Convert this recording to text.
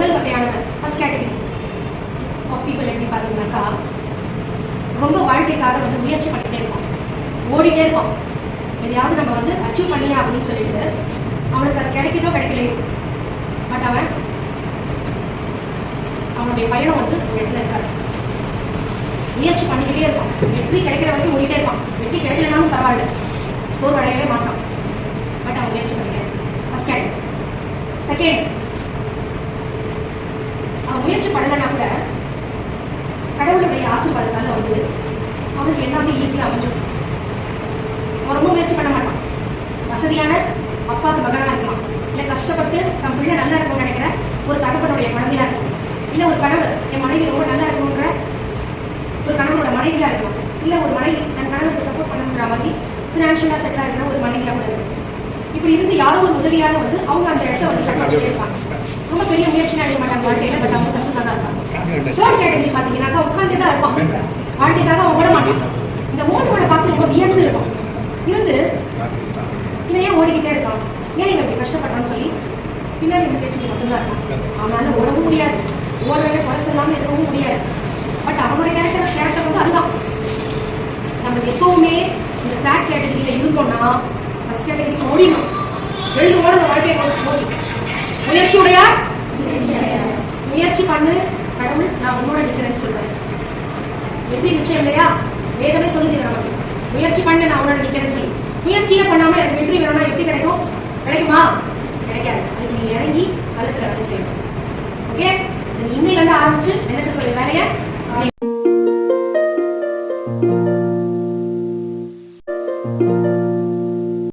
முதல் வகையானவர் first category of people எப்படி பார்த்தீங்கன்னாக்கா ரொம்ப வாழ்க்கைக்காக வந்து முயற்சி பண்ணிட்டே இருப்பான் ஓடிட்டே இருப்பான் எதையாவது நம்ம வந்து அச்சீவ் பண்ணியா அப்படின்னு சொல்லிட்டு அவனுக்கு அது கிடைக்குதோ கிடைக்கலையோ பட் அவன் அவனுடைய பயணம் வந்து ஒரு இடத்துல இருக்காது. முயற்சி பண்ணிக்கிட்டே இருப்பான். வெற்றி கிடைக்கிற வரைக்கும் ஓடிட்டே இருப்பான். வெற்றி கிடைக்கலனாலும் பரவாயில்ல. சோர்வடையவே மாட்டான். பட் அவன் முயற்சி பண்ணிட்டேன் ஃபர்ஸ்ட் கேட் செகண்ட் முயற்சி பண்ணலைன்னா கூட கடவுளுடைய ஆசீர்வாதத்தால வந்து அவனுக்கு எல்லாமே ஈஸியாக அமைஞ்சிடும் அவன் ரொம்ப முயற்சி பண்ண மாட்டான். வசதியான அப்பாவுக்கு மகனாக இருக்கலாம். இல்லை கஷ்டப்பட்டு தன் பிள்ளை நல்லா இருக்கும்னு நினைக்கிற ஒரு தகப்பனுடைய குழந்தையா இருக்கும் இல்லை ஒரு கணவர் என் மனைவி ரொம்ப நல்லா இருக்கணுன்ற ஒரு கணவனோட மனைவியா இருக்கலாம். இல்லை ஒரு மனைவி தன் கணவருக்கு சப்போர்ட் பண்ணணுன்ற மாதிரி ஃபினான்ஷியலாக செட்டில் இருக்கிற ஒரு மனைவியாக கூட இருக்கும் இப்படி இருந்து யாரோ ஒரு உதவியால வந்து அவங்க அந்த இடத்த வந்து செட் வச்சுட்டே இருப்பாங்க. ரொம்ப பெரிய முயற்சி அடைய மாட்டாங்க. வாழ்க்கையில பட் அவங்க சக்ஸஸாக தான் இருப்பாங்க. தேர்ட் கேட்டகரி பார்த்தீங்கன்னாக்கா உட்காந்தே தான் இருப்பான் வாழ்க்கைக்காக அவன் ஓட மாட்டான் இந்த ஓடுவனை பார்த்து ரொம்ப வியந்து இருப்பான் இருந்து இவன் ஏன் ஓடிக்கிட்டே இருக்கான்? ஏன் இவன் இப்படி கஷ்டப்படுறான்னு சொல்லி பின்னாடி இந்த பேசிட்டு மட்டும்தான் இருப்பான். அவனால ஓடவும் முடியாது. ஓடவே குறை சொல்லாமல் இருக்கவும் முடியாது. பட் அவனுடைய கேரக்டர் கேரக்டர் வந்து அதுதான். நம்ம எப்பவுமே இந்த தேர்ட் கேட்டகரியில் இருந்தோம்னா ஃபஸ்ட் கேட்டகரிக்கு ஓடிடும் ரெண்டு ஓட முயற்சி உடையார். முயற்சி பண்ணு கடவுள் நான் உன்னோட நிற்கிறேன்னு சொல்றேன். வெற்றி நிச்சயம் இல்லையா? வேதமே சொல்லுது நமக்கு. முயற்சி பண்ணு நான் உன்னோட நிற்கிறேன்னு சொல்லி. முயற்சியே பண்ணாம எனக்கு வெற்றி வேணும்னா எப்படி கிடைக்கும்? கிடைக்குமா? கிடைக்காது. அதுக்கு நீங்க இறங்கி கழுத்துல வேலை செய்யணும். ஓகே இன்னையில இருந்து ஆரம்பிச்சு என்ன செய்ய சொல்லுங்க வேலையை